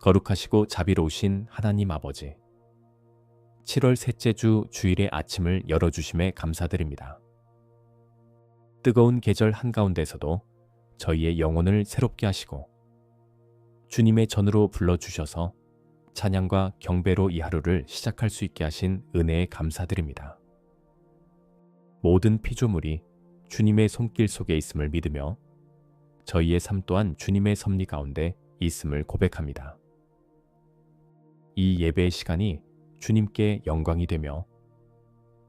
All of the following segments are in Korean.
거룩하시고 자비로우신 하나님 아버지. 7월 셋째 주 주일의 아침을 열어주심에 감사드립니다. 뜨거운 계절 한가운데서도 저희의 영혼을 새롭게 하시고 주님의 전으로 불러주셔서 찬양과 경배로 이 하루를 시작할 수 있게 하신 은혜에 감사드립니다. 모든 피조물이 주님의 손길 속에 있음을 믿으며 저희의 삶 또한 주님의 섭리 가운데 있음을 고백합니다. 이 예배의 시간이 주님께 영광이 되며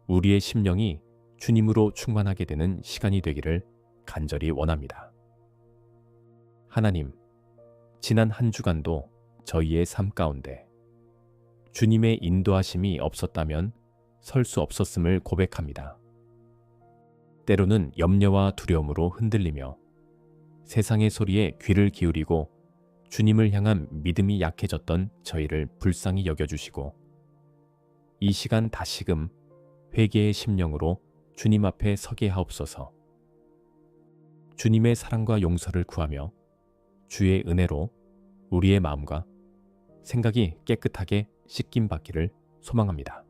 우리의 심령이 주님으로 충만하게 되는 시간이 되기를 간절히 원합니다. 하나님, 지난 한 주간도 저희의 삶 가운데 주님의 인도하심이 없었다면 설 수 없었음을 고백합니다. 때로는 염려와 두려움으로 흔들리며 세상의 소리에 귀를 기울이고 주님을 향한 믿음이 약해졌던 저희를 불쌍히 여겨주시고 이 시간 다시금 회개의 심령으로 주님 앞에 서게 하옵소서. 주님의 사랑과 용서를 구하며 주의 은혜로 우리의 마음과 생각이 깨끗하게 씻김 받기를 소망합니다.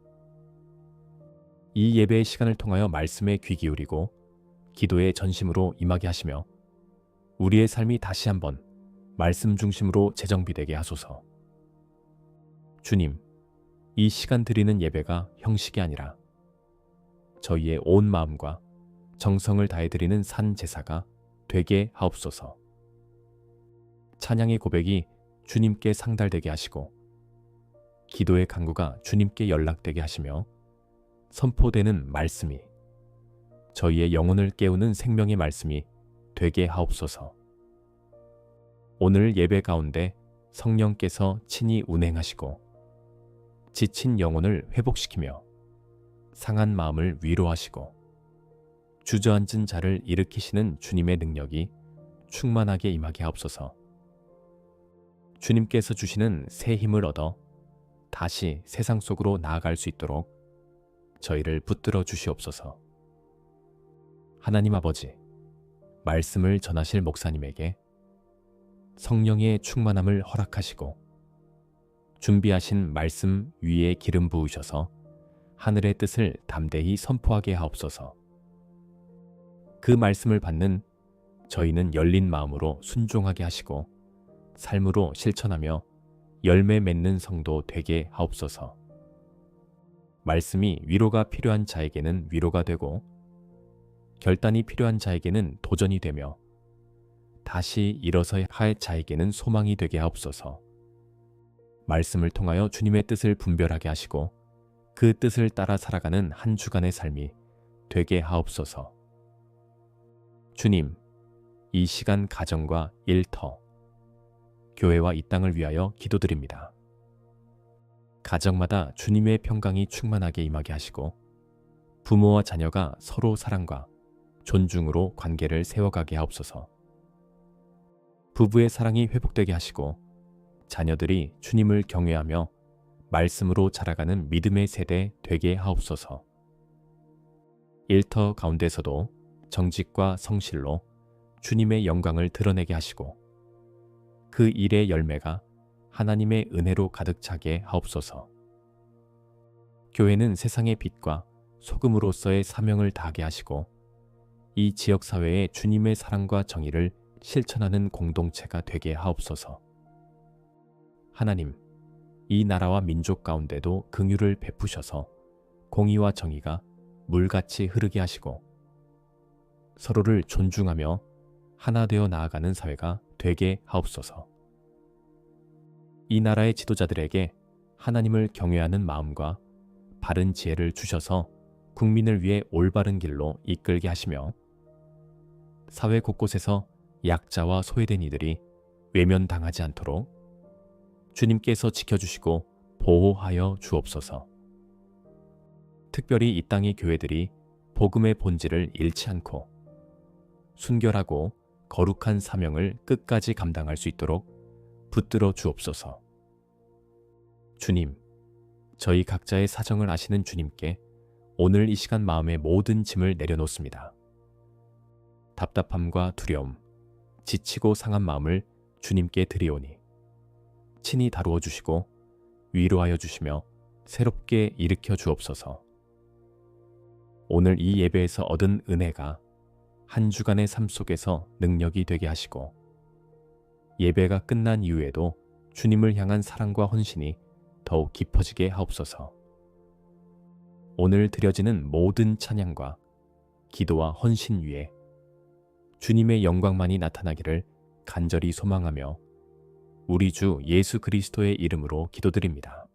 이 예배의 시간을 통하여 말씀에 귀 기울이고 기도의 전심으로 임하게 하시며 우리의 삶이 다시 한번 말씀 중심으로 재정비되게 하소서. 주님, 이 시간 드리는 예배가 형식이 아니라 저희의 온 마음과 정성을 다해 드리는 산 제사가 되게 하옵소서. 찬양의 고백이 주님께 상달되게 하시고 기도의 간구가 주님께 연락되게 하시며 선포되는 말씀이 저희의 영혼을 깨우는 생명의 말씀이 되게 하옵소서. 오늘 예배 가운데 성령께서 친히 운행하시고 지친 영혼을 회복시키며 상한 마음을 위로하시고 주저앉은 자를 일으키시는 주님의 능력이 충만하게 임하게 하옵소서. 주님께서 주시는 새 힘을 얻어 다시 세상 속으로 나아갈 수 있도록 저희를 붙들어 주시옵소서. 하나님 아버지, 말씀을 전하실 목사님에게 성령의 충만함을 허락하시고 준비하신 말씀 위에 기름 부으셔서 하늘의 뜻을 담대히 선포하게 하옵소서. 그 말씀을 받는 저희는 열린 마음으로 순종하게 하시고 삶으로 실천하며 열매 맺는 성도 되게 하옵소서. 말씀이 위로가 필요한 자에게는 위로가 되고 결단이 필요한 자에게는 도전이 되며 다시 일어서야 할 자에게는 소망이 되게 하옵소서. 말씀을 통하여 주님의 뜻을 분별하게 하시고 그 뜻을 따라 살아가는 한 주간의 삶이 되게 하옵소서. 주님, 이 시간 가정과 일터, 교회와 이 땅을 위하여 기도드립니다. 가정마다 주님의 평강이 충만하게 임하게 하시고 부모와 자녀가 서로 사랑과 존중으로 관계를 세워가게 하옵소서. 부부의 사랑이 회복되게 하시고 자녀들이 주님을 경외하며 말씀으로 자라가는 믿음의 세대 되게 하옵소서. 일터 가운데서도 정직과 성실로 주님의 영광을 드러내게 하시고 그 일의 열매가 하나님의 은혜로 가득 차게 하옵소서. 교회는 세상의 빛과 소금으로서의 사명을 다하게 하시고 이 지역 사회에 주님의 사랑과 정의를 실천하는 공동체가 되게 하옵소서. 하나님, 이 나라와 민족 가운데도 긍휼을 베푸셔서 공의와 정의가 물같이 흐르게 하시고 서로를 존중하며 하나 되어 나아가는 사회가 되게 하옵소서. 이 나라의 지도자들에게 하나님을 경외하는 마음과 바른 지혜를 주셔서 국민을 위해 올바른 길로 이끌게 하시며 사회 곳곳에서 약자와 소외된 이들이 외면당하지 않도록 주님께서 지켜주시고 보호하여 주옵소서. 특별히 이 땅의 교회들이 복음의 본질을 잃지 않고 순결하고 거룩한 사명을 끝까지 감당할 수 있도록 붙들어 주옵소서. 주님, 저희 각자의 사정을 아시는 주님께 오늘 이 시간 마음의 모든 짐을 내려놓습니다. 답답함과 두려움, 지치고 상한 마음을 주님께 드리오니 친히 다루어 주시고 위로하여 주시며 새롭게 일으켜 주옵소서. 오늘 이 예배에서 얻은 은혜가 한 주간의 삶 속에서 능력이 되게 하시고 예배가 끝난 이후에도 주님을 향한 사랑과 헌신이 더욱 깊어지게 하옵소서. 오늘 드려지는 모든 찬양과 기도와 헌신 위에 주님의 영광만이 나타나기를 간절히 소망하며 우리 주 예수 그리스도의 이름으로 기도드립니다.